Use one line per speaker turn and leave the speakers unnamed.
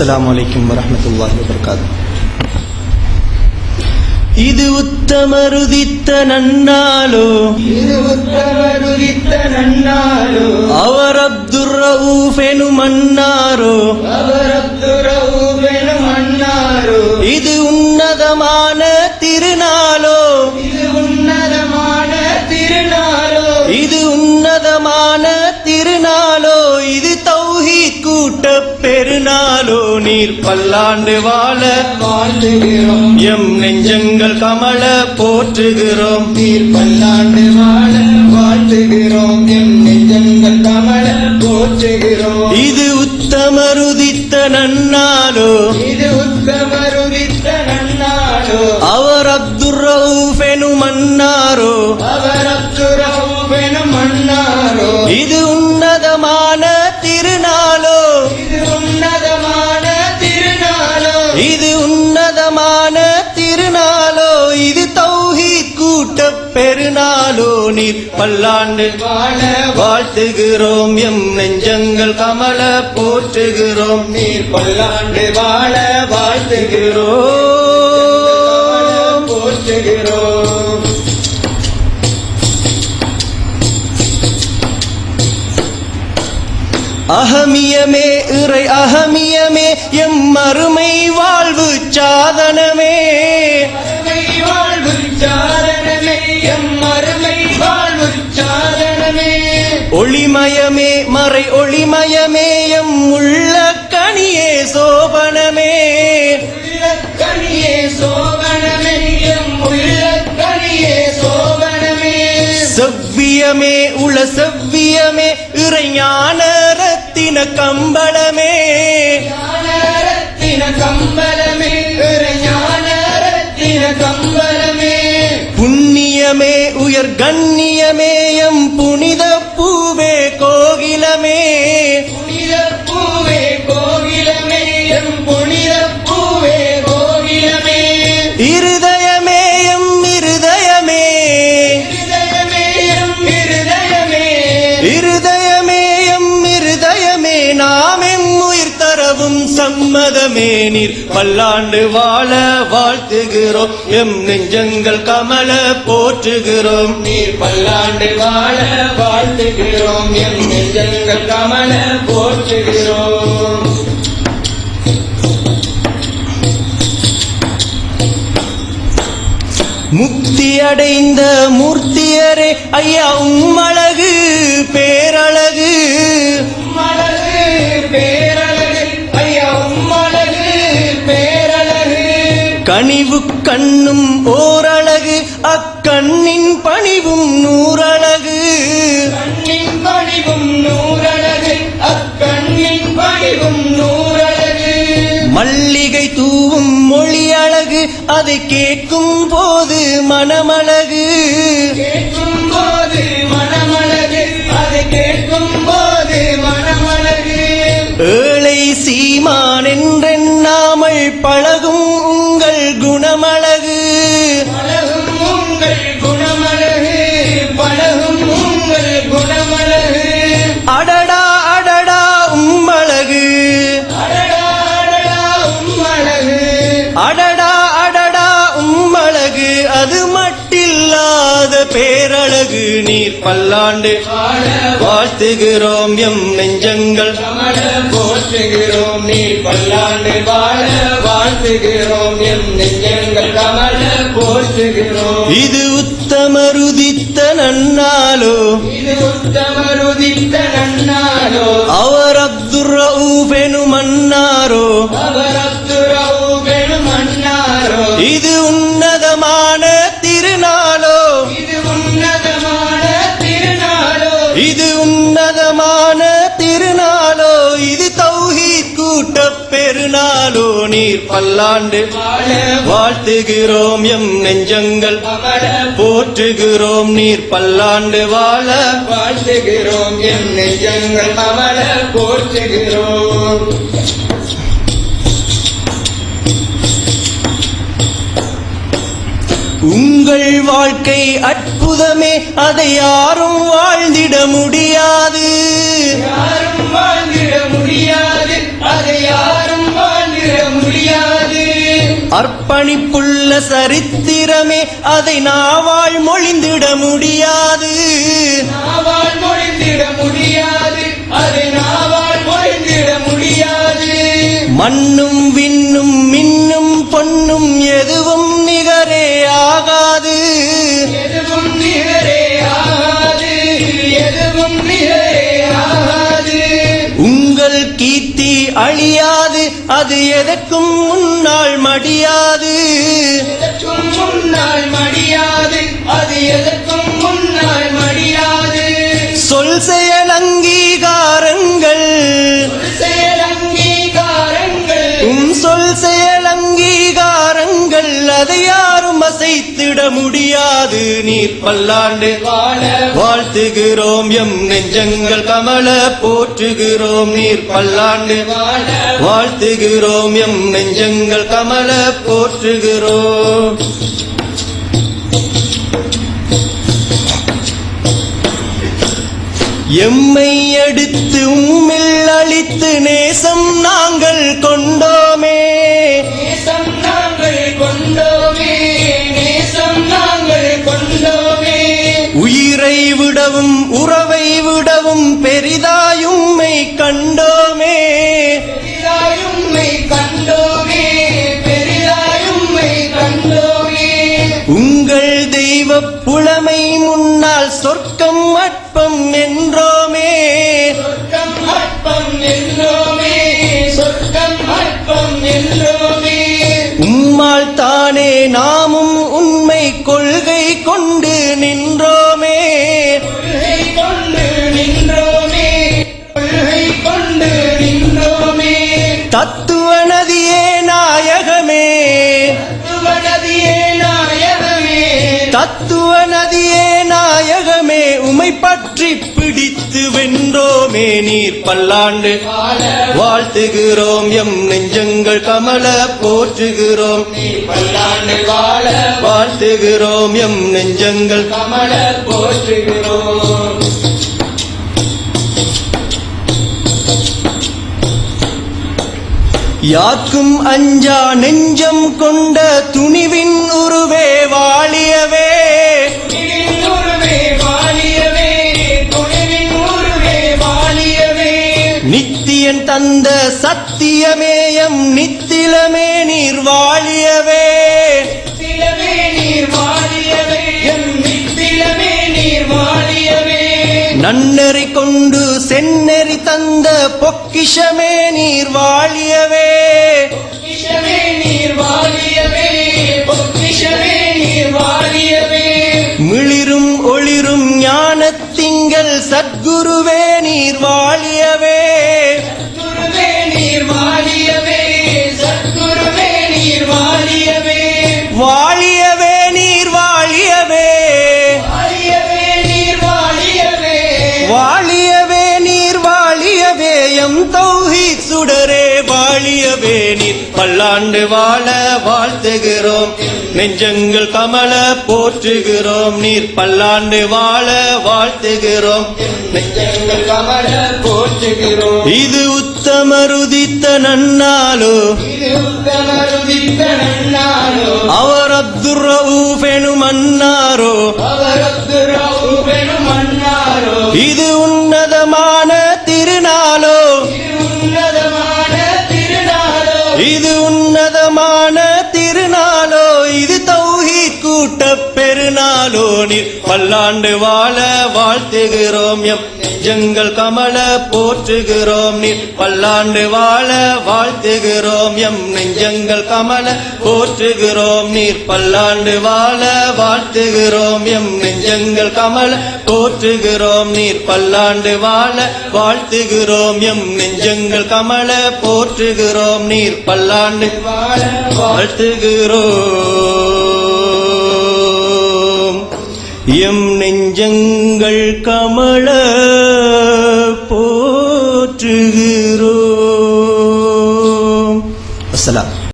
அஸ்ஸலாமு அலைக்கும் வரஹ்மத்துல்லாஹி வபரகாத்து இது உத்தமருதித்த நன்னாலோ
இது உத்தமருதித்த நன்னாரோ
அவர் அப்துர் ரவுஃப் எனும் அன்னாரோ
அவர் அப்துரவுவெனும் அன்னாரோ
இது உன்னதமான திருநாளோ? நீர் பல்லாண்டு வாழ
வாழ்த்துகிறோம்
எம் நெஞ்சங்கள் கமல போற்றுகிறோம்.
நீர் பல்லாண்டு வாழ வாழ்த்துகிறோம் எம் நெஞ்சங்கள் கமல போற்றுகிறோம்.
இது உத்தமருதித்த நன்னாளோ பல்லாண்டு
வாழ
வாழ்த்துகிறோம். எம் நெஞ்சங்கள் கமல போற்றுகிறோம்.
நீர் பல்லாண்டு வாழ வாழ்த்துகிறோம். போற்றுகிறோம்.
அகமியமே இறை அகமியமே எம்
அருமை வாழ்வு சாதன
ஒளிமயமே மறை ஒளிமயமே எம் உள்ள கனியே சோபனமே.
கனியே சோபனமே எம் உள்ளக்கனியே சோபனமே
செவ்வியமே உள செவ்வியமே இறைஞான ரத்தின கம்பளமே
ஞானரத்தின கம்பளமே. ஞானரத்தின கம்பளமே
புண்ணியமே உயர் கண்ணியமேயம் புனித பூவே. சம்மதமே நீர். பல்லாண்டு வாழ வாழ்த்துகிறோம். எம் நெஞ்சங்கள் கமல போற்றுகிறோம்.
நீர் பல்லாண்டு வாழ வாழ்த்துகிறோம். எம் நெஞ்சங்கள் கமல போற்றுகிறோம்.
முக்தி அடைந்த மூர்த்தியரே ஐயா உம்மழகு பேரழகு.
உம்மழகு பேரழகு.
கனிவு கண்ணும் ஓரழகு அக்கண்ணின் பணிவும் நூறழகு.
கண்ணின் பணிவும் நூறழகு அக்கண்ணின் பணிவும் நூறழகு.
மல்லிகை தூவும் மொழி அழகு அதை கேட்கும் போது மனமழகு. குணமழகு அடடா அடடா உம்மழகு.
அடடா அடடா உம்மழகு.
அடடா அடடா உம்மழகு அது மட்டில்லாத பேரழகு. நீர் பல்லாண்டு வாழ்த்துகிறோம் எம் நெஞ்சங்கள்.
போற்றுகிறோம் நீர் பல்லாண்டு வாழ வாழ்த்துகிறோம் எம் நெஞ்சங்கள் கமல போற்றுகிறோம்
இது உத்தமருதித்த நன்னா
இது
நீர் பல்லாண்டு
வாழ
வாழ்த்துகிறோம் எம் நெஞ்சங்கள். போற்றுகிறோம் நீர் பல்லாண்டு வாழ.
வாழ்த்துகிறோம் எம் நெஞ்சங்கள் கமல போற்றுகிறோம்.
உங்கள் வாழ்க்கை அற்புதமே அதை யாரும் வாழ்ந்திட முடியாது அர்ப்பணிப்புள்ள சரித்திரமே அதை நாவால் மொழிந்திட முடியாது.
நாவால் மொழிந்திட முடியாது. அதை நாவால் மொழிந்திட முடியாது.
மண்ணும் விண்ணும் மின்னும் அது எதற்கும் முன்னால் மடியாது.
முன்னால் மடியாது. அது எதற்கும் முன்னால் மடியாது.
சொல் செயல் அங்கீகாரங்கள்.
அங்கீகாரங்கள்.
உம் சொல் செயல் அங்கீகாரங்கள். அதை யாரும் முடியாது. நீர் பல்லாண்டு
வாழ
வாழ்த்துகிறோம். எம் நெஞ்சங்கள் கமல போற்றுகிறோம். நீர் பல்லாண்டு
வாழ
வாழ்த்துகிறோம். எம் நெஞ்சங்கள் கமல போற்றுகிறோம். எம்மை எடுத்து உம்மில் அளித்து நேசம் நாங்கள் கொண்டோம். விடவும் பெரிதாயும்மை கண்டோமே.
பெரிதாயும்மை கண்டோமே. பெரிதாயும்மை கண்டோமே.
உங்கள் தெய்வ தத்துவ நதியே நாயகமே உமை பற்றி பிடித்து வென்றோமே நீர் பல்லாண்டு. வாழ்த்துகிறோம் எம் நெஞ்சங்கள் கமல போற்றுகிறோம்.
பல்லாண்டு
வாழ்த்துகிறோம் எம் நெஞ்சங்கள்
கமல போற்றுகிறோம்.
யாக்கும் அஞ்சா நெஞ்சம் கொண்ட துணிவின் உருவே வாழியவே தந்த சத்தியமேயம் நித்திலமே நீர் வாழியவே. நன்னெறி கொண்டு செந்நெறி தந்த பொக்கிஷமே நீர் வாழியவே. மிளிரும் ஒளிரும் ஞானத்திங்கள் சத்குருவே. பல்லாண்டு வாழ வாழ்த்துகிறோம். நெஞ்சங்கள் கமல போற்றுகிறோம். நீர் பல்லாண்டு வாழ வாழ்த்துகிறோம்.
நெஞ்சங்கள் கமல போற்றுகிறோம்.
இது உத்தமருதித்த நன்னாலோ அவர் அப்துர் ரவுஃப் எனும் அன்னாரோ? பல்லாண்டு வாழ வாழ்த்துகிறோம். எம் நெஞ்சங்கள் கமல போற்றுகிறோம். நீர் பல்லாண்டு வாழ வாழ்த்துகிறோம். எம் நெஞ்சங்கள் கமல போற்றுகிறோம். நீர் பல்லாண்டு வாழ வாழ்த்துகிறோம். எம் நெஞ்சங்கள் கமல போற்றுகிறோம். நீர் பல்லாண்டு வாழ வாழ்த்துகிறோம். எம் நெஞ்சங்கள் கமல போற்றுகிறோம். நீர் பல்லாண்டு
வாழ
வாழ்த்துகிறோம். எம் நெஞ்சங்கள் கமல